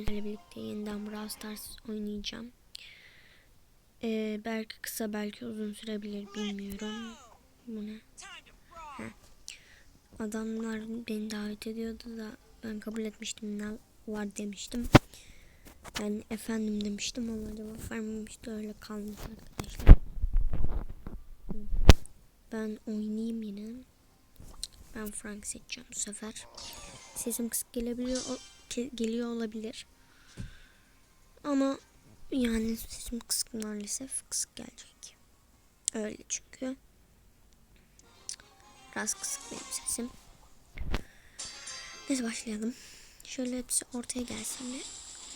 Sizlerle birlikte yeniden Brawl Stars oynayacağım. Ee, belki kısa belki uzun sürebilir bilmiyorum. Bu ne? Heh. Adamlar beni davet ediyordu da ben kabul etmiştim ne var demiştim. Yani efendim demiştim ama cevap vermemişti öyle kalmış arkadaşlar. Ben oynayayım yine. Ben Frank seçeceğim bu sefer. Sesim kısık gelebiliyor ke- geliyor olabilir. Ama yani sesim kısık maalesef kısık gelecek. Öyle çünkü. Biraz kısık benim sesim. Neyse başlayalım. Şöyle hepsi ortaya gelsin bir.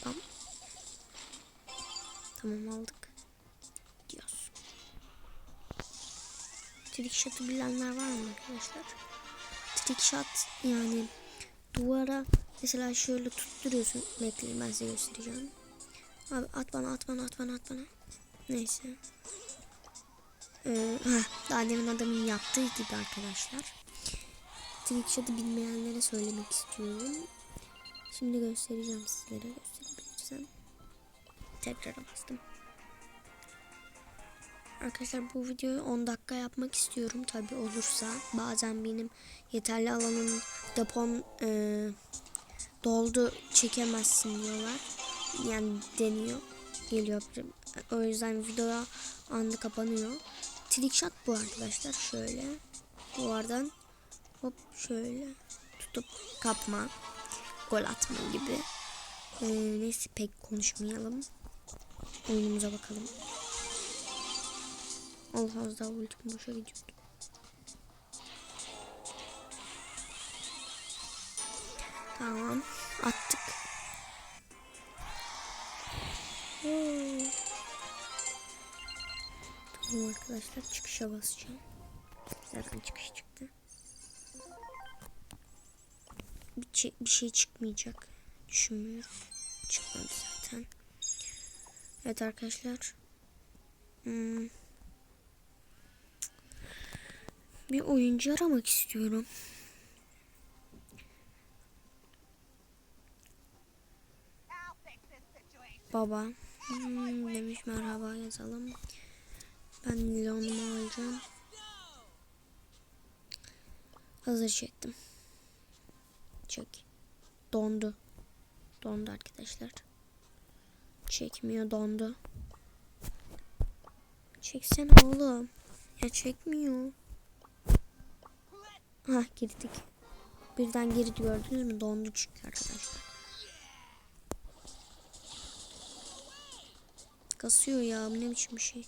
Bam. Tamam aldık. Diyoruz. Trick shot'ı bilenler var mı arkadaşlar? Trick shot yani duvara mesela şöyle tutturuyorsun. Bekleyin ben size göstereceğim. Abi at bana at bana at bana at bana. Neyse. Ee, heh, daha demin adamın yaptığı gibi arkadaşlar. Trickshot'ı bilmeyenlere söylemek istiyorum. Şimdi göstereceğim sizlere gösterebilirsem. Tekrar bastım. Arkadaşlar bu videoyu 10 dakika yapmak istiyorum tabi olursa. Bazen benim yeterli alanın depon e, doldu çekemezsin diyorlar. Yani deniyor. Geliyor. O yüzden video anında kapanıyor. Trickshot bu arkadaşlar. Şöyle duvardan hop şöyle tutup kapma gol atma gibi. Ee, neyse pek konuşmayalım. Oyunumuza bakalım. Allah az daha ultim boşa gidiyordu. Tamam. Attık. Oo. Tamam arkadaşlar çıkışa basacağım. Zaten çıkış çıktı. Bir, şey- bir şey çıkmayacak. Düşünmüyorum. Çıkmadı zaten. Evet arkadaşlar. Hmm. Bir oyuncu aramak istiyorum. Baba. Hmm, demiş merhaba yazalım. Ben Leon'umu alacağım. Hazır çektim. Çek. Dondu. Dondu arkadaşlar. Çekmiyor dondu. Çeksene oğlum. Ya çekmiyor. Ha girdik. Birden geri gördünüz mü? Dondu çünkü arkadaşlar. Kasıyor ya. Ne biçim bir şey.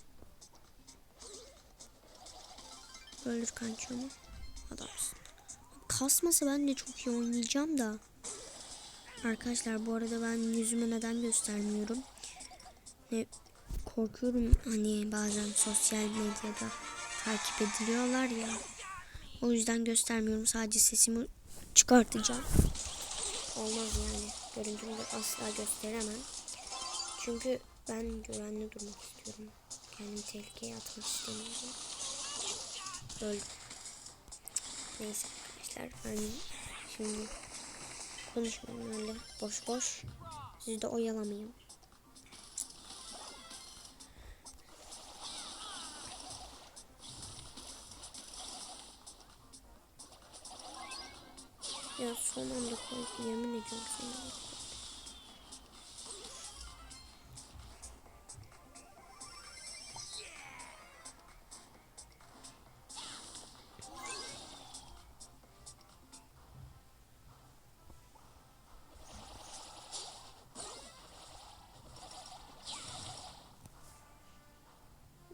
Öldür kanki onu. Adamsın. Kasmasa ben de çok iyi oynayacağım da. Arkadaşlar bu arada ben yüzümü neden göstermiyorum? Ne korkuyorum hani bazen sosyal medyada takip ediliyorlar ya. O yüzden göstermiyorum. Sadece sesimi çıkartacağım. Olmaz yani. Görüntümü asla gösteremem. Çünkü ben güvenli durmak istiyorum. Kendimi tehlikeye atmak istemiyorum. Öldüm. Neyse arkadaşlar ben şimdi konuşmayayım öyle boş boş. Sizi de oyalamayayım. Ya son anda koydum yemin ediyorum sana.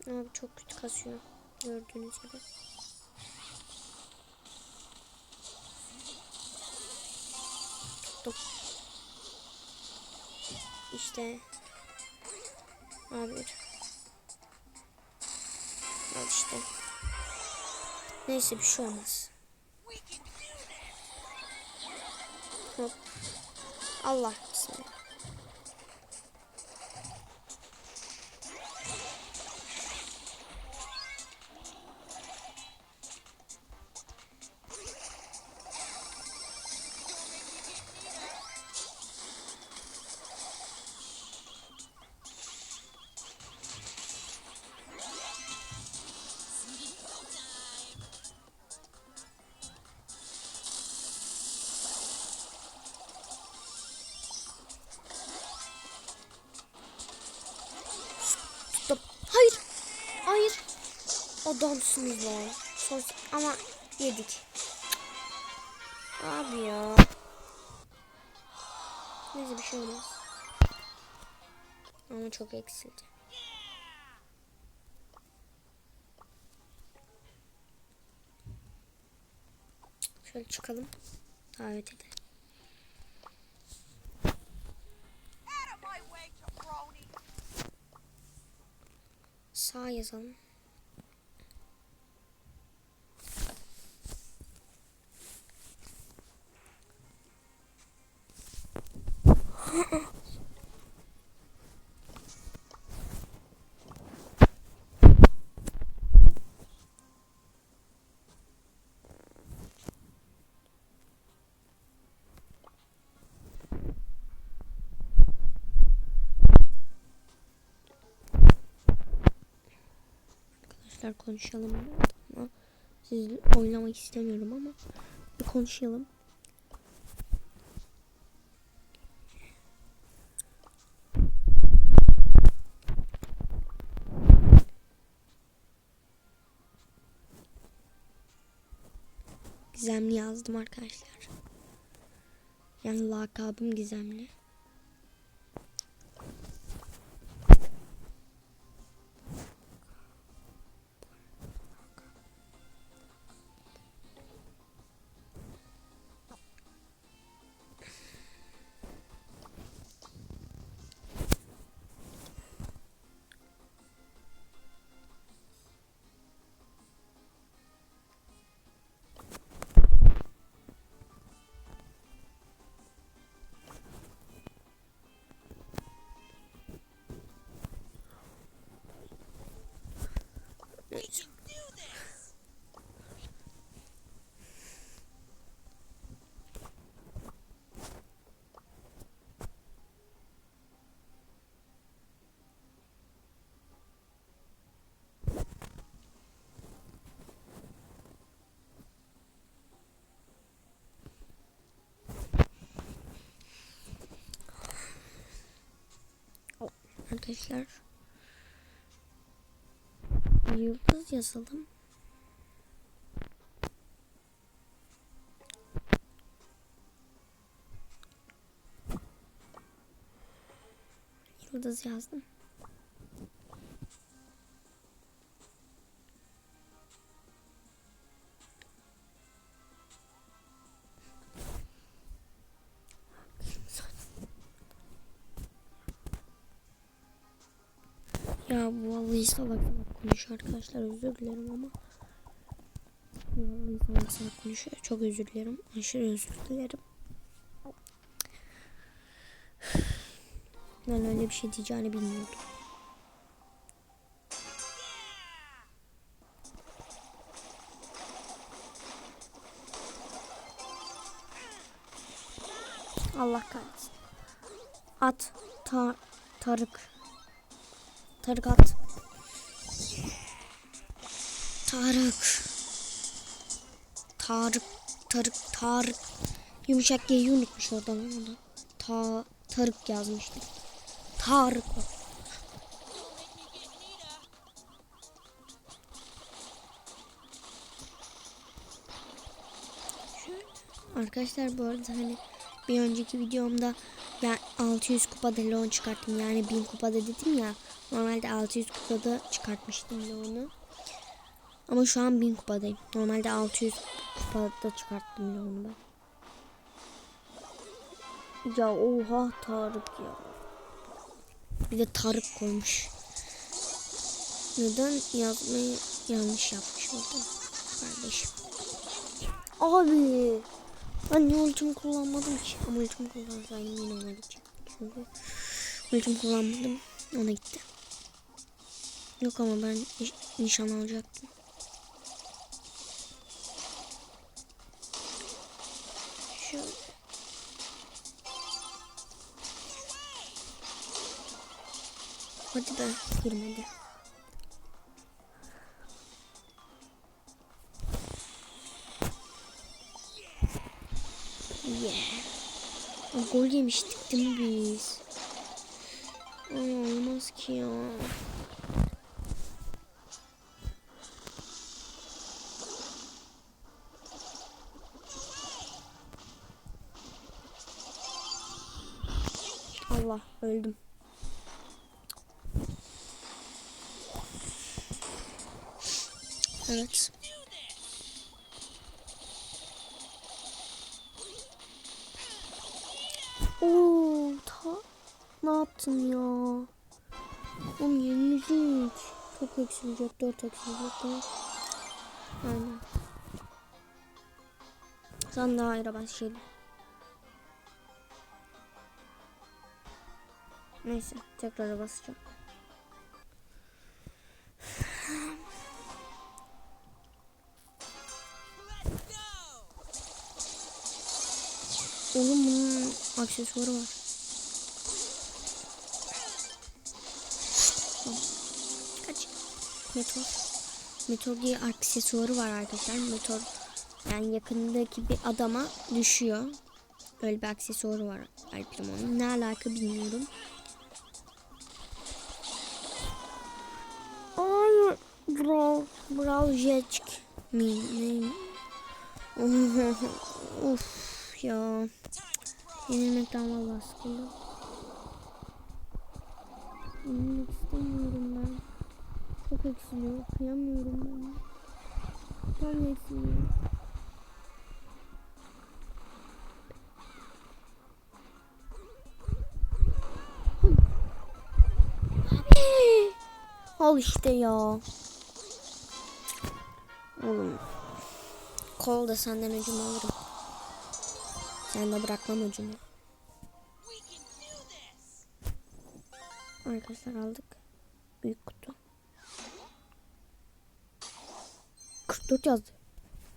Abi çok kötü kasıyor. Gördüğünüz gibi. Tuttum. İşte. Abi. Al işte. Neyse bir şey olmaz. Hop. Allah Hayır. Hayır. Adamsınız lan. Sos ama yedik. Abi ya. Neyse bir şey olmaz. Ama çok eksildi. Şöyle çıkalım. Davet edelim. Sağ yazalım. Arkadaşlar konuşalım ama siz oynamak istemiyorum ama bir konuşalım. Gizemli yazdım arkadaşlar. Yani lakabım gizemli. Arkadaşlar Yıldız yazalım. Yıldız yazdım. Salak salak konuşuyor arkadaşlar özür dilerim ama salak salak konuşuyor çok özür dilerim aşırı özür dilerim. Ben öyle bir şey diyeceğini bilmiyordum. Allah kahretsin. At ta Tarık. Tarık at. Tarık. Tarık. Tarık. Tarık. Yumuşak G'yi unutmuş oradan onu. Ta Tarık yazmıştı. Tarık. Arkadaşlar bu arada hani bir önceki videomda ben 600 kupada Leon çıkarttım. Yani 1000 kupada dedim ya. Normalde 600 kupada çıkartmıştım Leon'u. Ama şu an 1000 kupadayım. Normalde 600 kupada çıkarttım Leon'u ben. Ya oha Tarık ya. Bir de Tarık koymuş. Neden yazmayı yanlış yapmış orada kardeşim. Abi. Ben niye ultimi kullanmadım ki? Ama ultimi kullansaydım yine ona gidecek. Çünkü ultimi kullanmadım. Ona gitti. Yok ama ben niş- nişan alacaktım. Hadi da girmedi. Yeah. Gol yemiştik değil mi biz? Ay olmaz ki ya. Allah öldüm. Evet. Oo, ta ne yaptın ya? Oğlum yenilecek. Çok eksilecek. Dört eksilecek. Tamam. Aynen. Sen daha ayrı başlayalım. Neyse tekrar basacağım. Oğlum bunun aksesuarı var. Kaç. Meteor. Meteor diye aksesuarı var arkadaşlar. Meteor yani yakındaki bir adama düşüyor. Öyle bir aksesuarı var El Primo'nun. Ne alaka bilmiyorum. Hayır. Brawl. Brawl Jetsk mi? Ne? of ya. Yenilmekten vallahi sıkıldım. Yenilmek istemiyorum ben. Çok eksiliyor. Kıyamıyorum ben. Tam eksiliyor. Al işte ya. Oğlum. Kol da senden öcümü alırım. Sen de bırakmam öcümü. Arkadaşlar aldık. Büyük kutu. 44 yazdı.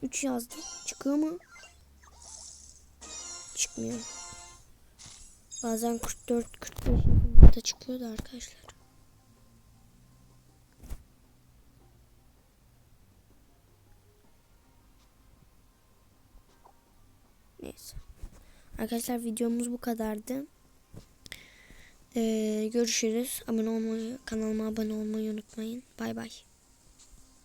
3 yazdı. Çıkıyor mu? Çıkmıyor. Bazen 44 45 da çıkıyordu arkadaşlar. Neyse. Arkadaşlar videomuz bu kadardı. Ee, görüşürüz. Abone olmayı, kanalıma abone olmayı unutmayın. Bay bay.